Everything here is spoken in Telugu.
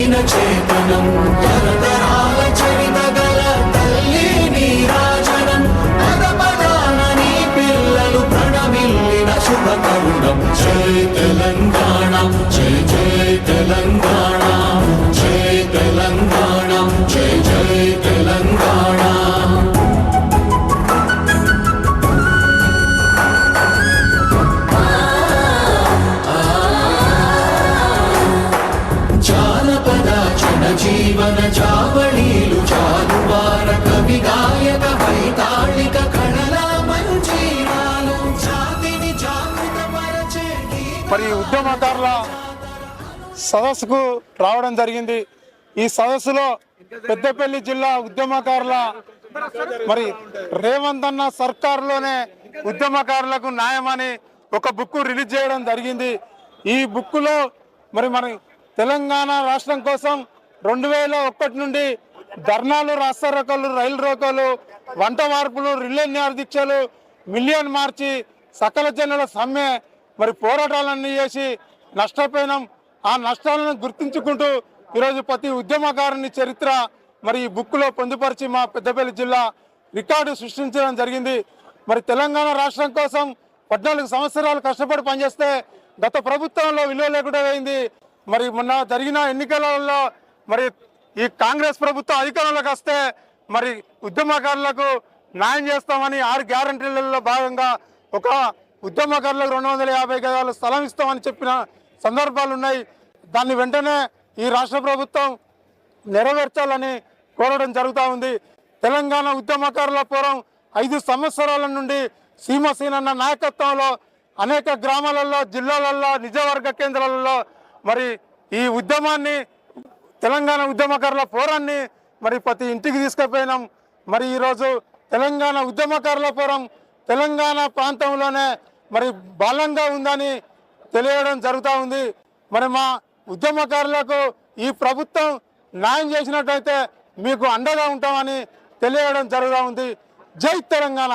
చేతనం. తరతరాల చరితగల తల్లి నీరాజనం పద పదాన నీ పిల్లలు ప్రణమిల్లిన శుభ తరుణం జై తెలంగాణ జై జై తెలంగాణ. జీవన చావళీలు చాలువార కవి గాయక వైతాళిక కళల మంజీరాలు జాతిని మరి ఈ ఉద్యమకారుల సదస్సుకు రావడం జరిగింది. ఈ సదస్సులో పెద్దపల్లి జిల్లా ఉద్యమకారుల మరి రేవంత్ అన్న సర్కారులోనే ఉద్యమకారులకు న్యాయమని ఒక బుక్ రిలీజ్ చేయడం జరిగింది. ఈ బుక్కులో మరి మరి తెలంగాణ రాష్ట్రం కోసం రెండు వేల ఒకటి నుండి ధర్నాలు రాస్తారోకలు రైలు రోకలు వంట మార్పులు రిలే దీక్షలు మిలియన్ మార్చి సకల జనుల సమ్మె మరి పోరాటాలన్నీ చేసి నష్టపోయినాం. ఆ నష్టాలను గుర్తించుకుంటూ ఈరోజు ప్రతి ఉద్యమకారుని చరిత్ర మరి ఈ బుక్లో పొందుపరిచి మా పెద్దపల్లి జిల్లా రికార్డు సృష్టించడం జరిగింది. మరి తెలంగాణ రాష్ట్రం కోసం పద్నాలుగు సంవత్సరాలు కష్టపడి పనిచేస్తే గత ప్రభుత్వంలో విలువ లేకుండా పోయింది. మరి మొన్న జరిగిన ఎన్నికలలో మరి ఈ కాంగ్రెస్ ప్రభుత్వం అధికారంలోకి వస్తే మరి ఉద్యమకారులకు న్యాయం చేస్తామని ఆరు గ్యారంటీలలో భాగంగా ఒక ఉద్యమకారులకు రెండు వందల యాభై గజాలు స్థలం ఇస్తామని చెప్పిన సందర్భాలు ఉన్నాయి. దాన్ని వెంటనే ఈ రాష్ట్ర ప్రభుత్వం నెరవేర్చాలని కోరడం జరుగుతూ ఉంది. తెలంగాణ ఉద్యమకారుల పూర్వం ఐదు సంవత్సరాల నుండి సీమసీనన్న నాయకత్వంలో అనేక గ్రామాలలో జిల్లాలలో నిజవర్గ కేంద్రాలలో మరి ఈ ఉద్యమాన్ని తెలంగాణ ఉద్యమకారుల పోరాన్ని మరి ప్రతి ఇంటికి తీసుకుపోయినాం. మరి ఈరోజు తెలంగాణ ఉద్యమకారుల పోరం తెలంగాణ ప్రాంతంలోనే మరి బలంగా ఉందని తెలియడం జరుగుతూ ఉంది. మరి మా ఉద్యమకారులకు ఈ ప్రభుత్వం న్యాయం చేసినట్టయితే మీకు అండగా ఉంటామని తెలియడం జరుగుతూ ఉంది. జై తెలంగాణ!